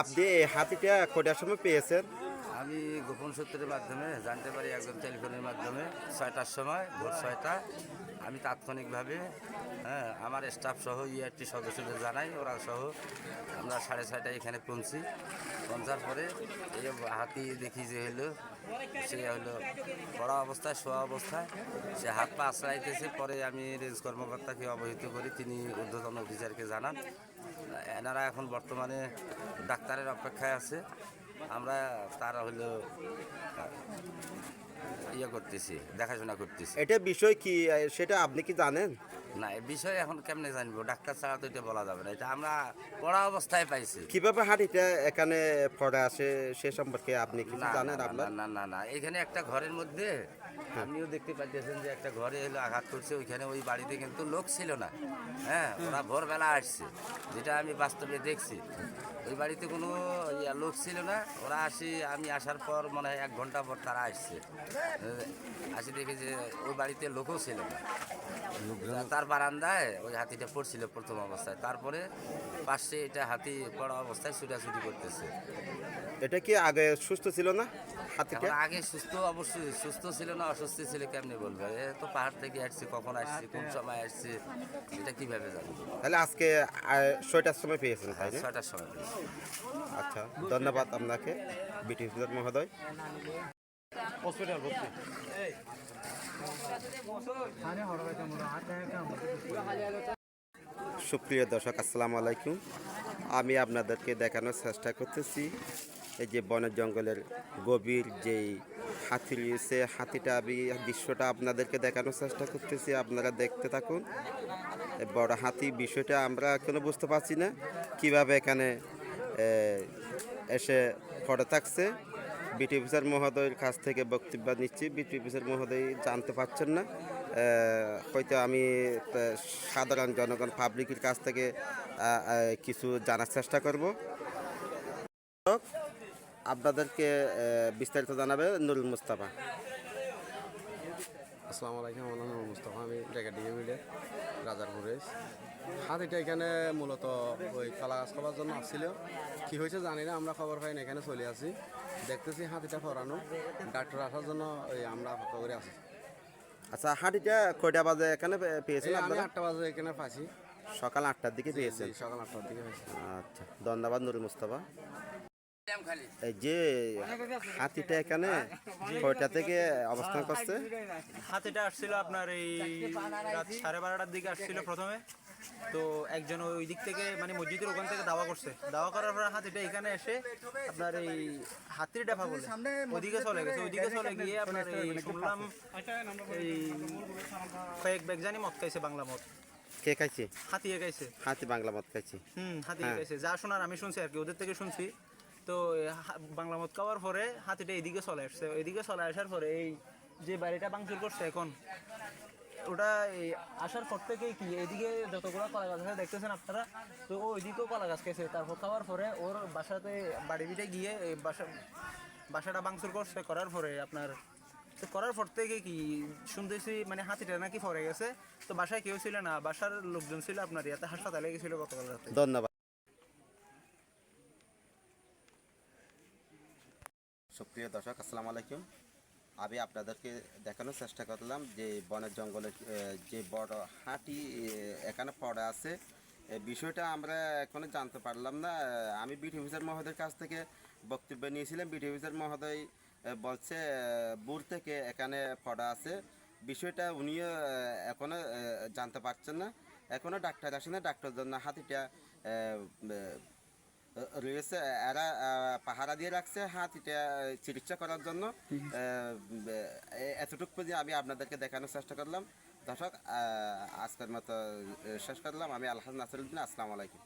আপনি হাতিটা কটার সময় পেয়েছেন? আমি গোপন সূত্রের মাধ্যমে জানতে পারি একজন টেলিফোনের মাধ্যমে ছয়টার সময়, ভোর ছয়টা। আমি তাৎক্ষণিকভাবে হ্যাঁ আমার স্টাফ সহ ইআরটি সদস্যদের জানাই, ওরা সহ আমরা সাড়ে ছয়টায় এখানে পৌঁছি। পৌঁছার পরে এই হাতি দেখি যে হলো, সে হলো পড়া অবস্থায়, শোয়া অবস্থায়। সে হাত পা আশ্রাইতেছে পরে আমি রেঞ্জ কর্মকর্তাকে অবহিত করি, তিনি ঊর্ধ্বতন অফিসারকে জানান। এনারা এখন বর্তমানে ডাক্তারের অপেক্ষায় আছে। আমরা তারা হলো ইয়ে করতেছি দেখাশোনা করতেছি। এটা বিষয় কি সেটা আপনি কি জানেন? না এ বিষয়ে এখন কেমনে জানব? ডাক্তার ছাড়া তো এটা বলা যাবে না এটা আমরা পড়া অবস্থায় পাইছি। কীভাবে এখানে পড়ে আসে সে সম্পর্কে আপনি না, জানেন না, আপনার? না না না এখানে একটা ঘরের মধ্যে আপনিও দেখতে পাচ্ছেন যে একটা ঘরে এলো আঘাত করছে ওইখানে ওই বাড়িতে কিন্তু লোক ছিল না। হ্যাঁ ওরা ভোরবেলা আসছে যেটা আমি বাস্তবে দেখছি। ওই বাড়িতে কোনো ইয়া লোক ছিল না ওরা আসি আমি আসার পর মনে হয় এক ঘণ্টা পর তারা আসছে। আসি দেখি যে ওই বাড়িতে লোকও ছিল না। তার বারান্দায় ওই হাতিটা পড়ছিল প্রথম অবস্থায়। তারপরে পাশে এটা হাতি পড়া অবস্থায় ছুটাছুটি করতেছে। এটা কি আগে সুস্থ ছিল না হাতিটা? আগে সুস্থ অবশ্যই সুস্থ ছিল না অসুস্থ ছিল কেমনি বলবে? এ তো পাহাড় থেকে আসছে কখন আসছে কোন সময় আসছে এটা কীভাবে জানব? তাহলে আজকে ছয়টার সময় পেয়েছেন তাই না? ছয়টার সময় আচ্ছা ধন্যবাদ আপনাকে বিটি মহোদয়। হসপিটাল ভর্তি। সুপ্রিয় দর্শক, আসসালামু আলাইকুম। আমি আপনাদেরকে দেখানোর চেষ্টা করতেছি, এই যে বনের জঙ্গলের গভীর যেই হাতি রয়েছে, হাতিটা আমি দৃশ্যটা আপনাদেরকে দেখানোর চেষ্টা করতেছি, আপনারা দেখতে থাকুন। বড় হাতি বিষয়টা আমরা এখনও বুঝতে পারছি না, কীভাবে এখানে এসে পড়ে থাকছে। বিটি অফিসার মহোদয়ের কাছ থেকে বক্তব্য নিচ্ছি। বিটি অফিসার মহোদয় জানতে পারছেন না। হয়তো আমি সাধারণ জনগণ, পাবলিকের কাছ থেকে কিছু জানার চেষ্টা করব। আপনাদেরকে বিস্তারিত জানাবে নুরুল মুস্তাফা। আসসালামু আলাইকুম আমার নাম মুস্তফা আমি ডেকাডিগে মিলে রাজারপুরে হাতিটা এখানে মূলত ওই কলা গাছ খাবার জন্য আসছিল। কি হয়েছে জানি না আমরা খবর পাই না এখানে চলে আসি। দেখতেছি হাতিটা ফরানো ডাক্তার আসার জন্য ওই আমরা অপেক্ষা করে আছি আচ্ছা হাঁটিটা কয়টা বাজে এখানে পে- পেয়েছেন এই আমি আপনারা? আটটা বাজে এখানে পাইছি। সকাল আটটার দিকে পেয়েছেন। এই সকাল আটটার দিকে আচ্ছা ধন্যবাদ নুরুল মুস্তাফা। যে হাতিটা এখানে কয়টা থেকে অবস্থান করছে। হাতিটা আসছিল আপনার এই রাত সাড়ে বারোটার দিকে আসছিল প্রথমে। তো একজন ওই দিক থেকে মানে মসজিদের ওখান থেকে দাওয়া করছে। দাওয়া করার পর হাতিটা এখানে এসে আপনার এই হাতির ডেফা বলে ওইদিকে চলে গেছে ওইদিকে চলে গিয়ে আপনার এই শুনলাম এই কয়েক ব্যাগ জানি মদ খাইছে বাংলা মদ। কে খাইছে? হাতিয়ে খাইছে। হাতি বাংলা মত খাইছে। হুম হাতি হ্যাঁ। খাইছে। যা শোনার আমি শুনছি আর কি ওদের থেকে শুনছি। তো বাংলা মদ খাওয়ার পরে হাতিটা এদিকে চলে আসছে। এদিকে চলে আসার পরে এই যে বাড়িটা ভাঙচুর করছে এখন, ওটা এই আসার পর থেকেই কি, এদিকে যতগুলো কলা গাছ আছে, দেখতেছেন আপনারা? তো ও ওইদিকেও কলা গাছ। খেয়েছে তারপর খাওয়ার পরে ওর বাসাতে, বাড়ি বিটে গিয়ে এই বাসা, বাসাটা ভাঙচুর করছে করার পরে আপনার, তো করার পর থেকে কি শুনতেছি মানে হাতিটা নাকি পরে গেছে। তো বাসায় কেউ ছিল না, বাসার লোকজন ছিল আপনার ইয়াতে, হাসপাতালে গেছিল গতকাল রাতে। ধন্যবাদ। সুপ্রিয় দর্শক আসসালামু আলাইকুম। আমি আপনাদেরকে দেখানোর চেষ্টা করলাম যে বনের জঙ্গলের যে বড় হাঁটি এখানে পড়ে আছে। বিষয়টা আমরা এখনও জানতে পারলাম না। আমি বিটি অফিসার মহোদয়ের কাছ থেকে বক্তব্য নিয়েছিলাম। বিটি অফিসার মহোদয় বলছে বুর থেকে এখানে পড়া আছে। বিষয়টা উনিও আহ, এখনও জানতে পারছেন না। এখনও ডাক্তার আসে না ডাক্তার জন্য হাতিটা রয়েছে এরা পাহারা দিয়ে রাখছে হাতিটা চিকিৎসা করার জন্য। এতটুকু পর্যন্ত আমি আপনাদেরকে দেখানোর চেষ্টা করলাম। দর্শক আহ, আজকের মতো শেষ করলাম। আমি আলহাজ নাসরুদ্দিন আসসালামু আলাইকুম।